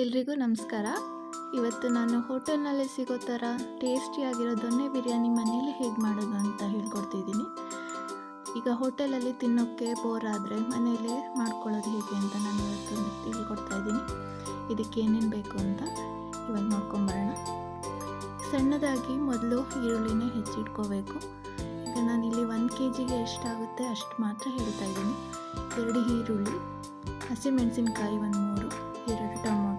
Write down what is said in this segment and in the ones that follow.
ಎಲ್ರಿಗೂ ನಮಸ್ಕಾರ. ಇವತ್ತು ನಾನು ಹೋಟೆಲ್ನಲ್ಲಿ ಸಿಗೋ ಥರ ಟೇಸ್ಟಿಯಾಗಿರೋ ದೊನ್ನೆ ಬಿರಿಯಾನಿ ಮನೇಲಿ ಹೇಗೆ ಮಾಡೋದು ಅಂತ ಹೇಳ್ಕೊಡ್ತಿದ್ದೀನಿ. ಈಗ ಹೋಟೆಲಲ್ಲಿ ತಿನ್ನೋಕ್ಕೆ ಬೋರ್ ಆದರೆ ಮನೇಲಿ ಮಾಡ್ಕೊಳ್ಳೋದು ಹೇಗೆ ಅಂತ ನಾನು ಇವತ್ತು ಹೇಳ್ಕೊಡ್ತಾ ಇದ್ದೀನಿ. ಇದಕ್ಕೆ ಏನೇನು ಬೇಕು ಅಂತ ಇವಾಗ ನೋಡ್ಕೊಂಬರೋಣ ಸಣ್ಣದಾಗಿ ಮೊದಲು ಈರುಳ್ಳಿನ ಹೆಚ್ಚಿಟ್ಕೋಬೇಕು. ಈಗ ನಾನಿಲ್ಲಿ ಒಂದು ಕೆ ಜಿಗೆ ಎಷ್ಟಾಗುತ್ತೆ ಅಷ್ಟು ಮಾತ್ರ ಹೇಳ್ತಾ ಇದ್ದೀನಿ. ಎರಡು ಈರುಳ್ಳಿ, ಹಸಿಮೆಣಸಿನ್ಕಾಯಿ ಒಂದು ಮೂರು, ಎರಡು ಟೊಮೊಟೊ.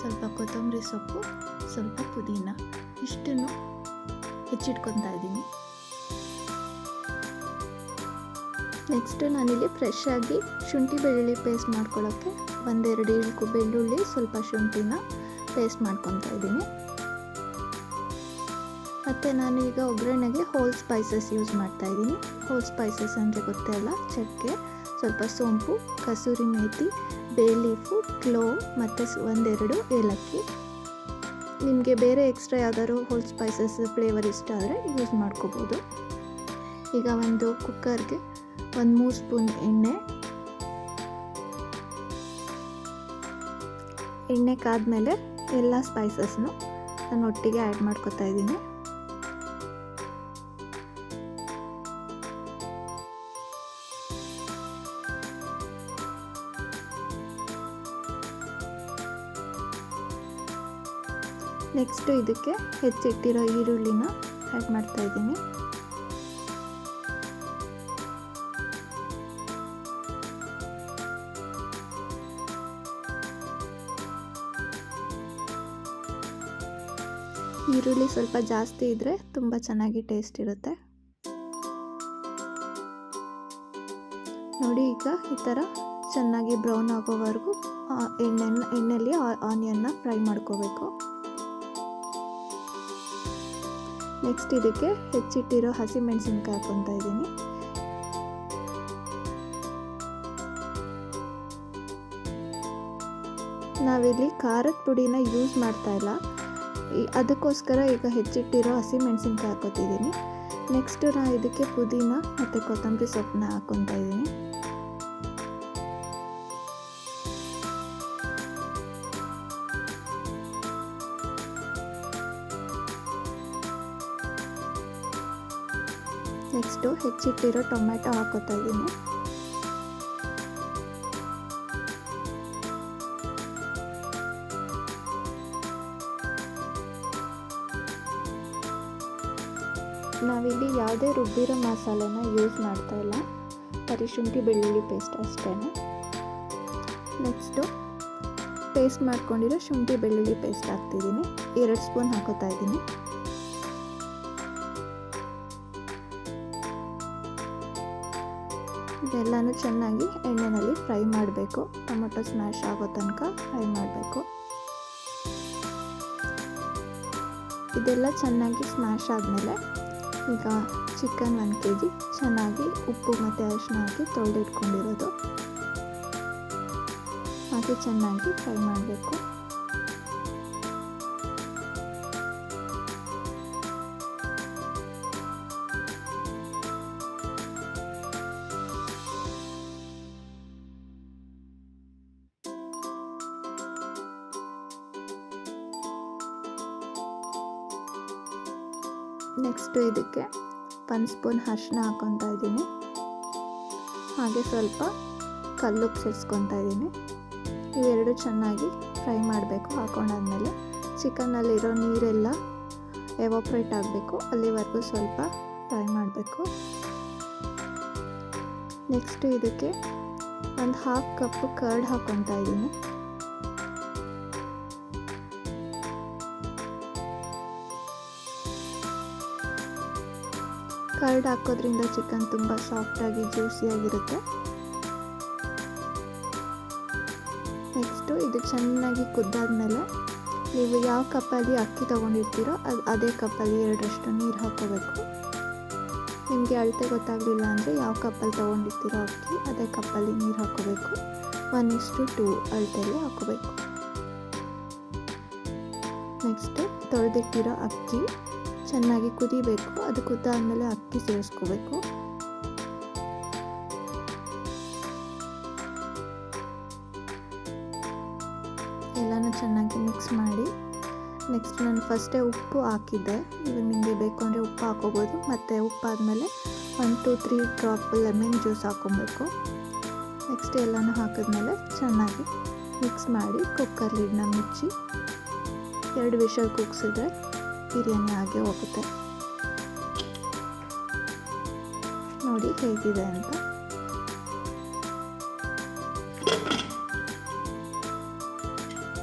ಸ್ವಲ್ಪ ಕೊತ್ತಂಬರಿ ಸೊಪ್ಪು, ಸ್ವಲ್ಪ ಪುದೀನ. ಇಷ್ಟನ್ನು ಹೆಚ್ಚಿಟ್ಕೊತಾ ಇದ್ದೀನಿ. ನೆಕ್ಸ್ಟು ನಾನಿಲ್ಲಿ ಫ್ರೆಶ್ ಆಗಿ ಶುಂಠಿ ಬೆಳ್ಳುಳ್ಳಿ ಪೇಸ್ಟ್ ಮಾಡ್ಕೊಳ್ಳೋಕ್ಕೆ ಒಂದೆರಡು ಇಳ್ಕು ಬೆಳ್ಳುಳ್ಳಿ, ಸ್ವಲ್ಪ ಶುಂಠಿನ ಪೇಸ್ಟ್ ಮಾಡ್ಕೊತಾ ಇದ್ದೀನಿ. ಮತ್ತು ನಾನು ಈಗ ಒಗ್ಗರಣೆಗೆ ಹೋಲ್ ಸ್ಪೈಸಸ್ ಯೂಸ್ ಮಾಡ್ತಾ ಇದ್ದೀನಿ. ಹೋಲ್ ಸ್ಪೈಸಸ್ ಅಂದರೆ ಗೊತ್ತೇ ಅಲ್ಲ? ಚಕ್ಕೆ ಸ್ವಲ್ಪ ಸೋಂಪು, ಕಸೂರಿ ಮೇಥಿ ಬೇ ಲೀಫು ಕ್ಲೋ ಮತ್ತು ಒಂದೆರಡು ಏಲಕ್ಕಿ. ನಿಮಗೆ ಬೇರೆ ಎಕ್ಸ್ಟ್ರಾ ಯಾವ್ದಾದ್ರು ಹೋಲ್ ಸ್ಪೈಸಸ್ ಫ್ಲೇವರ್ ಇಷ್ಟ ಆದರೆ ಯೂಸ್ ಮಾಡ್ಕೋಬೋದು. ಈಗ ಒಂದು ಕುಕ್ಕರ್ಗೆ ಒಂದು ಮೂರು ಸ್ಪೂನ್ ಎಣ್ಣೆ. ಎಣ್ಣೆ ಕಾದ ಮೇಲೆ ಎಲ್ಲ ಸ್ಪೈಸಸ್ನು ನಾನು ಒಟ್ಟಿಗೆ ಆ್ಯಡ್ ಮಾಡ್ಕೋತಾ ಇದ್ದೀನಿ. ನೆಕ್ಸ್ಟು ಇದಕ್ಕೆ ಹೆಚ್ಚಿಟ್ಟಿರೋ ಈರುಳ್ಳಿನ ಆ್ಯಡ್ ಮಾಡ್ತಾ ಇದ್ದೀನಿ. ಈರುಳ್ಳಿ ಸ್ವಲ್ಪ ಜಾಸ್ತಿ ಇದ್ದರೆ ತುಂಬ ಚೆನ್ನಾಗಿ ಟೇಸ್ಟ್ ಇರುತ್ತೆ. ನೋಡಿ ಈಗ ಈ ಥರ ಚೆನ್ನಾಗಿ ಬ್ರೌನ್ ಆಗೋವರೆಗೂ ಎಣ್ಣೆ ಎಣ್ಣೆಯಲ್ಲಿ ಆನಿಯನ್ನ ಫ್ರೈ ಮಾಡ್ಕೋಬೇಕು. ನೆಕ್ಸ್ಟ್ ಇದಕ್ಕೆ ಹೆಚ್ಚಿಟ್ಟಿರೋ ಹಸಿ ಮೆಣಸಿನ್ಕಾಯಿ ಹಾಕೊತಾ ಇದ್ದೀನಿ. ನಾವಿಲ್ಲಿ ಖಾರದ ಪುಡಿನ ಯೂಸ್ ಮಾಡ್ತಾ ಇಲ್ಲ. ಅದಕ್ಕೋಸ್ಕರ ಈಗ ಹೆಚ್ಚಿಟ್ಟಿರೋ ಹಸಿ ಮೆಣಸಿನ್ಕಾಯಿ ಹಾಕೋತಿದ್ದೀನಿ ನೆಕ್ಸ್ಟ್ ನಾನು ಇದಕ್ಕೆ ಪುದೀನ ಮತ್ತು ಕೊತ್ತಂಬರಿ ಸೊಪ್ಪನ್ನ ಹಾಕೊತಾ ಇದ್ದೀನಿ. ನೆಕ್ಸ್ಟು ಹೆಚ್ಚಿಟ್ಟಿರೋ ಟೊಮೆಟೊ ಹಾಕೋತಾ ಇದ್ದೀನಿ. ನಾವಿಲ್ಲಿ ಯಾವುದೇ ರುಬ್ಬಿರೋ ಮಸಾಲೆನ ಯೂಸ್ ಮಾಡ್ತಾ ಇಲ್ಲ. ಬರೀ ಶುಂಠಿ ಬೆಳ್ಳುಳ್ಳಿ ಪೇಸ್ಟ್ ಅಷ್ಟೇ ನೆಕ್ಸ್ಟು ಪೇಸ್ಟ್ ಮಾಡ್ಕೊಂಡಿರೋ ಶುಂಠಿ ಬೆಳ್ಳುಳ್ಳಿ ಪೇಸ್ಟ್ ಹಾಕ್ತಿದ್ದೀನಿ. ಎರಡು ಸ್ಪೂನ್ ಹಾಕೋತಾ ಇದ್ದೀನಿ. ಇದೆಲ್ಲನೂ ಚೆನ್ನಾಗಿ ಎಣ್ಣೆಯಲ್ಲಿ ಫ್ರೈ ಮಾಡಬೇಕು. ಟೊಮೊಟೊ ಸ್ಮ್ಯಾಶ್ ಆಗೋ ತನಕ ಫ್ರೈ ಮಾಡಬೇಕು. ಇದೆಲ್ಲ ಚೆನ್ನಾಗಿ ಸ್ಮ್ಯಾಶ್ ಆದಮೇಲೆ ಈಗ ಚಿಕನ್ ಒಂದು ಕೆ ಜಿ ಚೆನ್ನಾಗಿ ಉಪ್ಪು ಮತ್ತು ಅರಿಶಿನ ಹಾಕಿ ತೊಳೆದಿಟ್ಕೊಂಡಿರೋದು. ಹಾಗೆ ಚೆನ್ನಾಗಿ ಫ್ರೈ ಮಾಡಬೇಕು. ನೆಕ್ಸ್ಟು ಇದಕ್ಕೆ ಒಂದು ಸ್ಪೂನ್ ಅರಿಶಿನ ಹಾಕ್ಕೊತಾ ಇದ್ದೀನಿ. ಹಾಗೆ ಸ್ವಲ್ಪ ಕಲ್ಲುಪ್ಪು ಸೇರಿಸ್ಕೊತಾ ಇದ್ದೀನಿ. ಇವೆರಡು ಚೆನ್ನಾಗಿ ಫ್ರೈ ಮಾಡಬೇಕು ಹಾಕೊಂಡಾದ್ಮೇಲೆ. ಚಿಕನ್ನಲ್ಲಿರೋ ನೀರೆಲ್ಲ ಎವಾಪ್ರೇಟ್ ಆಗಬೇಕು. ಅಲ್ಲಿವರೆಗೂ ಸ್ವಲ್ಪ ಫ್ರೈ ಮಾಡಬೇಕು. ನೆಕ್ಸ್ಟು ಇದಕ್ಕೆ ಒಂದು ಹಾಫ್ ಕಪ್ ಕರ್ಡ್ ಹಾಕ್ಕೊತಾ ಇದ್ದೀನಿ. ಕರ್ಡ್ ಹಾಕೋದ್ರಿಂದ ಚಿಕನ್ ತುಂಬ ಸಾಫ್ಟಾಗಿ ಜ್ಯೂಸಿಯಾಗಿರುತ್ತೆ ನೆಕ್ಸ್ಟು ಇದು ಚೆನ್ನಾಗಿ ಕುದ್ದಾದ್ಮೇಲೆ ನೀವು ಯಾವ ಕಪ್ಪಲ್ಲಿ ಅಕ್ಕಿ ತೊಗೊಂಡಿರ್ತೀರೋ ಅದು ಅದೇ ಕಪ್ಪಲ್ಲಿ ಎರಡರಷ್ಟು ನೀರು ಹಾಕೋಬೇಕು ನಿಮಗೆ ಅಳತೆ ಗೊತ್ತಾಗಲಿಲ್ಲ ಅಂದರೆ ಯಾವ ಕಪ್ಪಲ್ಲಿ ತೊಗೊಂಡಿರ್ತೀರೋ ಅಕ್ಕಿ ಅದೇ ಕಪ್ಪಲ್ಲಿ ನೀರು ಹಾಕೋಬೇಕು ಒನ್ ಇಷ್ಟು ಟೂ ಅಳತೆಯಲ್ಲಿ ಹಾಕೋಬೇಕು ನೆಕ್ಸ್ಟು ತೊಳೆದಿಟ್ಟಿರೋ ಅಕ್ಕಿ ಚೆನ್ನಾಗಿ ಕುದಿಬೇಕು, ಅದು ಕುದಾದಮೇಲೆ ಅಕ್ಕಿ ಸೇರಿಸ್ಕೋಬೇಕು. ಎಲ್ಲನೂ ಚೆನ್ನಾಗಿ ಮಿಕ್ಸ್ ಮಾಡಿ. ನೆಕ್ಸ್ಟ್ ನಾನು ಫಸ್ಟೇ ಉಪ್ಪು ಹಾಕಿದ್ದೆ. ಇದು ನಿಮಗೆ ಬೇಕು ಅಂದರೆ ಉಪ್ಪು ಹಾಕೋಬೋದು. ಮತ್ತು ಉಪ್ಪಾದಮೇಲೆ one two three drop lemon juice ಹಾಕ್ಕೊಬೇಕು next ಎಲ್ಲನೂ ಹಾಕಿದ್ಮೇಲೆ ಚೆನ್ನಾಗಿ ಮಿಕ್ಸ್ ಮಾಡಿ ಕುಕ್ಕರ್ ಲಿಡ್ನ ಮುಚ್ಚಿ ಎರಡು ವಿಷಲ್ ಕುಗ್ಸಿದ್ರೆ ಬಿರಿಯಾನಿ ಹಾಗೆ ಹೋಗುತ್ತೆ. ನೋಡಿ ಹೇಗಿದೆ ಅಂತ.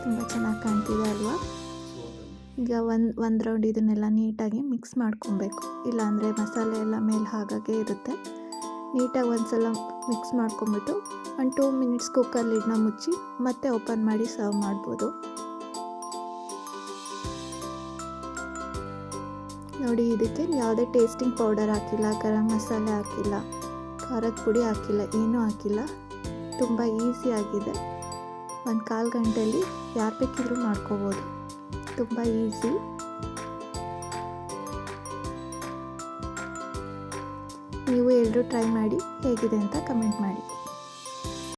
ತುಂಬ ಚೆನ್ನಾಗಿ ಕಾಣ್ತಿದೆ ಅಲ್ವಾ? ಈಗ ಒಂದು ಒಂದು ರೌಂಡ್ ಇದನ್ನೆಲ್ಲ ನೀಟಾಗಿ ಮಿಕ್ಸ್ ಮಾಡ್ಕೊಬೇಕು. ಇಲ್ಲಾಂದರೆ ಮಸಾಲೆ ಎಲ್ಲ ಮೇಲೆ ಹಾಗಾಗೆ ಇರುತ್ತೆ. ನೀಟಾಗಿ ಒಂದು ಸಲ ಮಿಕ್ಸ್ ಮಾಡ್ಕೊಂಬಿಟ್ಟು ಒಂದು ಟೂ ಮಿನಿಟ್ಸ್ ಕುಕ್ಕರ್ ಲಿಡ್ನ ಮುಚ್ಚಿ ಮತ್ತೆ ಓಪನ್ ಮಾಡಿ ಸರ್ವ್ ಮಾಡ್ಬೋದು. ನೋಡಿ ಇದಕ್ಕೆ ಯಾವುದೇ ಟೇಸ್ಟಿಂಗ್ ಪೌಡರ್ ಹಾಕಿಲ್ಲ, ಗರಂ ಮಸಾಲೆ ಹಾಕಿಲ್ಲ, ಖಾರದ ಪುಡಿ ಹಾಕಿಲ್ಲ, ಏನೂ ಹಾಕಿಲ್ಲ. ತುಂಬ ಈಸಿಯಾಗಿದೆ ಒಂದು ಕಾಲು ಗಂಟೆಯಲ್ಲಿ ಯಾರು ಬೇಕಿದ್ರೂ ಮಾಡ್ಕೋಬೋದು. ತುಂಬ ಈಸಿ ನೀವು ಎಲ್ಲರೂ ಟ್ರೈ ಮಾಡಿ ಹೇಗಿದೆ ಅಂತ ಕಮೆಂಟ್ ಮಾಡಿ.